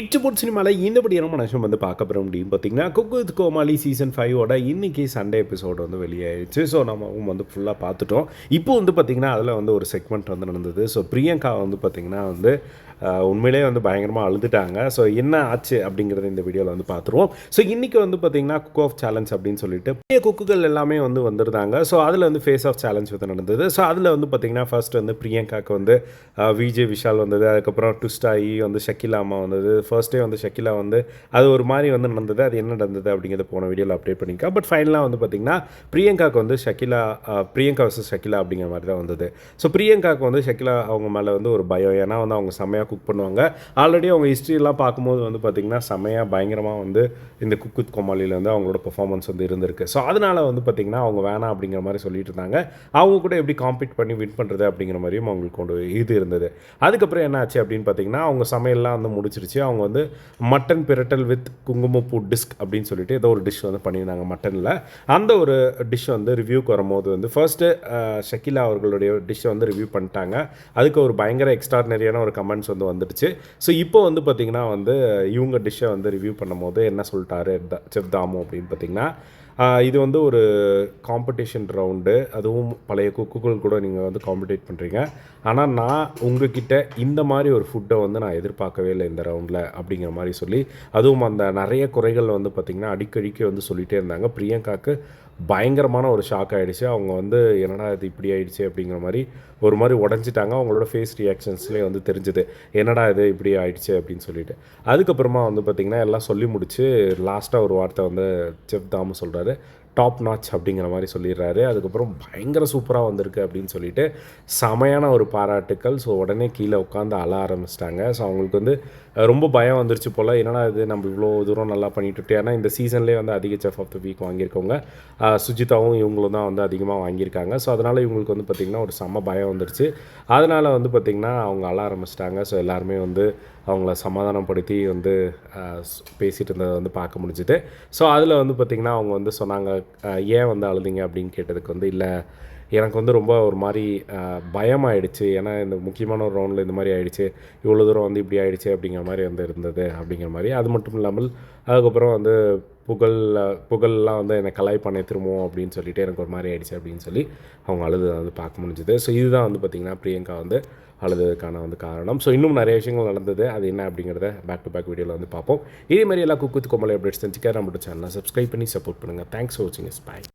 இச்சபோட் சினிமாவில் இந்தபடியான மனுஷன் வந்து பார்க்க போகிற முடியும் பார்த்தீங்கன்னா குக் வித் கோமாளி சீசன் ஃபைவோட இன்றைக்கி சண்டே எபிசோடு வந்து வெளியாயிடுச்சு ஸோ நம்ம வந்து ஃபுல்லாக பார்த்துட்டோம். இப்போ வந்து பார்த்திங்கன்னா அதில் வந்து ஒரு செக்மெண்ட் வந்து நடந்தது. ஸோ பிரியங்கா வந்து பார்த்திங்கன்னா வந்து உண்மையிலே உண்மையிலேயே வந்து பயங்கரமாக அழுதுட்டாங்க. ஸோ என்ன ஆச்சு அப்படிங்கிறத இந்த வீடியோவில் வந்து பார்த்துருவோம். ஸோ இன்றைக்கி வந்து பார்த்திங்கன்னா குக் ஆஃப் சேலஞ்ச் அப்படின்னு சொல்லிட்டு பெரிய குக்குகள் எல்லாமே வந்து வந்திருந்தாங்க. ஸோ அதில் வந்து ஃபேஸ் ஆஃப் சேலஞ்ச் வந்து நடந்தது. ஸோ அதில் வந்து பார்த்திங்கன்னா ஃபர்ஸ்ட் வந்து பிரியங்காக்கு வந்து விஜய் விஷால் வந்தது. அதுக்கப்புறம் டுஸ்டாயி வந்து ஷக்கிலா அம்மா வந்தது. ஃபர்ஸ்டே வந்து ஷக்கிலா வந்து அது ஒரு மாதிரி வந்து நடந்தது அது என்ன நடந்தது அப்படிங்கிறத போன வீடியோவில் அப்டேட் பண்ணியிருக்கா பட் ஃபைனலாக வந்து பார்த்திங்கன்னா பிரியங்காவுக்கு வந்து ஷக்கிலா பிரியங்கா வர்சஸ் ஷக்கிலா அப்படிங்கிற மாதிரி தான் வந்தது. ஸோ பிரியங்காவுக்கு வந்து ஷக்கிலா அவங்க மேலே வந்து ஒரு பயம். ஏன்னா வந்து அவங்க செம்மையாக குக் பண்ணுவாங்க. ஆல்ரெடி அவங்க ஹிஸ்ட்ரியெல்லாம் பார்க்கும்போது வந்து பார்த்திங்கன்னா செம்மையாக பயங்கரமாக வந்து இந்த குக் வித் கோமாளியில் வந்து அவங்களோட பெர்ஃபார்மன்ஸ் வந்து இருந்திருக்கு. ஸோ அதனால் வந்து பார்த்திங்கன்னா அவங்க வேணாம் அப்படிங்கிற மாதிரி சொல்லிட்டு இருந்தாங்க. அவங்க கூட எப்படி காம்பீட் பண்ணி வின் பண்ணுறது அப்படிங்கிற மாதிரியும் அவங்களுக்கு கொண்டு இது இருந்தது. அதுக்கப்புறம் என்ன ஆச்சு அப்படின்னு பார்த்தீங்கன்னா அவங்க சமையல்லாம் வந்து முடிச்சிருச்சு. அவங்க வந்து மட்டன் பிரட்டல் வித் குங்குமப்பூ டிஸ்க் அப்படின்னு சொல்லிட்டு ஏதோ ஒரு டிஷ் வந்து பண்ணியிருந்தாங்க மட்டனில் அந்த ஒரு டிஷ் வந்து ரிவ்யூக்கு வரும்போது வந்து ஃபர்ஸ்ட்டு ஷக்கிலா அவர்களுடைய டிஷ்ஷை வந்து ரிவ்யூ பண்ணிட்டாங்க. அதுக்கு ஒரு பயங்கர எக்ஸ்ட்ராடினரியான ஒரு கமெண்ட்ஸ் வந்து வந்துடுச்சு. ஸோ இப்போ வந்து பார்த்திங்கன்னா வந்து இவங்க டிஷ்ஷை வந்து ரிவ்யூ பண்ணும்போது என்ன சொல்லிட்டாரு செஃப் தாமு அப்படின்னு பார்த்தீங்கன்னா இது வந்து ஒரு காம்படிஷன் ரவுண்டு அதுவும் பழைய குக்குகள் கூட நீங்கள் வந்து காம்படேட் பண்ணுறீங்க ஆனால் நான் உங்ககிட்ட இந்த மாதிரி ஒரு ஃபுட்டை வந்து நான் எதிர்பார்க்கவே இல்லை இந்த ரவுண்டில் அப்படிங்கிற மாதிரி சொல்லி அதுவும் அந்த நிறைய குறைகள் வந்து பார்த்திங்கன்னா அடிக்கடிக்கு வந்து சொல்லிகிட்டே இருந்தாங்க. பிரியங்காக்கு பயங்கரமான ஒரு ஷாக் ஆகிடுச்சு அவங்க வந்து என்னடா இது இப்படி ஆகிடுச்சு அப்படிங்கிற மாதிரி ஒரு மாதிரி உடஞ்சிட்டாங்க. அவங்களோட ஃபேஸ் ரியாக்ஷன்ஸ்லேயே வந்து தெரிஞ்சுது. என்னடா இது இப்படி ஆகிடுச்சு அப்படின்னு சொல்லிட்டு. அதுக்கப்புறமா வந்து பார்த்திங்கன்னா எல்லாம் சொல்லி முடிச்சு லாஸ்ட்டாக ஒரு வார்த்தை வந்து செஃப் தாமு சொல்கிறாரு டாப் நாச் அப்படிங்கிற மாதிரி சொல்லிடுறாரு. அதுக்கப்புறம் பயங்கர சூப்பராக வந்திருக்கு அப்படின்னு சொல்லிட்டு செமையான ஒரு பாராட்டுக்கள். ஸோ உடனே கீழே உட்காந்து அழ ஆரம்பிச்சிட்டாங்க. ஸோ அவங்களுக்கு வந்து ரொம்ப பயம் வந்துருச்சு போல். என்னடா இது? நம்ம இவ்வளோ தூரம் நல்லா பண்ணிட்டு ஏன்னா இந்த சீசன்லேயே வந்து அதிக செஃப் ஆஃப் த வீக் வாங்கியிருக்கவங்க சுஜிதாவும் இவங்களும் தான் வந்து அதிகமாக வாங்கியிருக்காங்க. ஸோ அதனால் இவங்களுக்கு வந்து பார்த்திங்கன்னா ஒரு செம்ம பயம் வந்துருச்சு. அதனால் வந்து பார்த்திங்கன்னா அவங்க அழ ஆரம்பிச்சிட்டாங்க. ஸோ எல்லாருமே வந்து அவங்கள சமாதானப்படுத்தி வந்து பேசிகிட்டு இருந்ததை வந்து பார்க்க முடிஞ்சுது. ஸோ அதில் வந்து பார்த்திங்கன்னா அவங்க வந்து சொன்னாங்க ஏன் வந்து அழுதிங்க அப்படின்னு கேட்டதுக்கு வந்து இல்லை எனக்கு வந்து ரொம்ப ஒரு மாதிரி பயமாயிடுச்சு. ஏன்னா இந்த முக்கியமான ஒரு ரவுண்டில் இந்த மாதிரி ஆயிடுச்சு. இவ்வளோ தூரம் வந்து இப்படி ஆயிடுச்சு அப்படிங்கிற மாதிரி வந்து இருந்தது அப்படிங்கிற மாதிரி. அது மட்டும் இல்லாமல் அதுக்கப்புறம் வந்து புகழ் புகழெலாம் புகழ்லாம் வந்து என்னை கலாய் பண்ண திரும்பவும் அப்படின்னு சொல்லிட்டு எனக்கு ஒரு மாதிரி ஆயிடுச்சு அப்படின்னு சொல்லி அவங்க அழுது வந்து பார்க்க முடிஞ்சுது. ஸோ இதுதான் வந்து பார்த்திங்கன்னா பிரியங்கா வந்து அழுததுக்கான வந்து காரணம். ஸோ இன்னும் நிறைய விஷயங்கள் நடந்தது. அது என்ன அப்படிங்கிறத பேக் டு பேக் வீடியோவில் வந்து பார்ப்போம். இதே மாதிரி எல்லா குக்கு கோமலை அப்டேட்ஸ் தெரிஞ்சுக்க நம்மளோட சேனலை சப்ஸ்கிரைப் பண்ணி சப்போர்ட் பண்ணுங்கள் தேங்க்ஸ் ஃபார் வாட்சிங் இஸ் பை